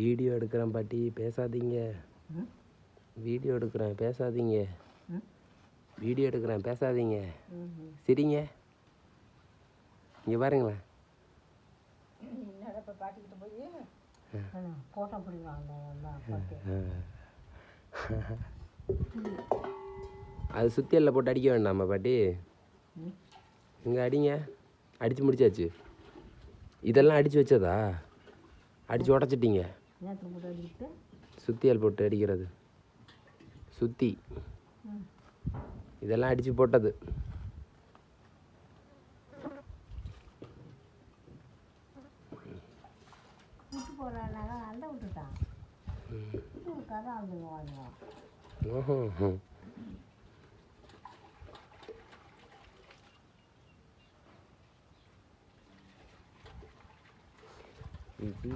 Video எடுக்கிறேன் பாட்டி பேசாதீங்க. வீடியோ எடுக்கிறேன் பேசாதீங்க. வீடியோ எடுக்கிறேன் பேசாதீங்க. சரிங்க. இங்கே பாருங்களேன். அது சுத்தியல்ல போட்டு அடிக்க வேண்டாமா பாட்டி? இங்கே அடிங்க. அடித்து முடிச்சாச்சு. இதெல்லாம் அடித்து வச்சதா? அடித்து உடச்சிட்டீங்க. சுத்தியல் போட்டு அடிக்கிறது. சுத்தி. இதெல்லாம் அடித்து போட்டது. விட்டு இது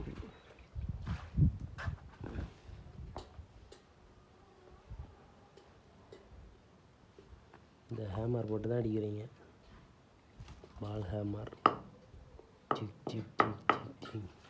இந்த ஹேமர் போட்டு தான் அடிக்கிறீங்க. பால் ஹேமர் சிக் சிக் சிக் சிக் சிக்.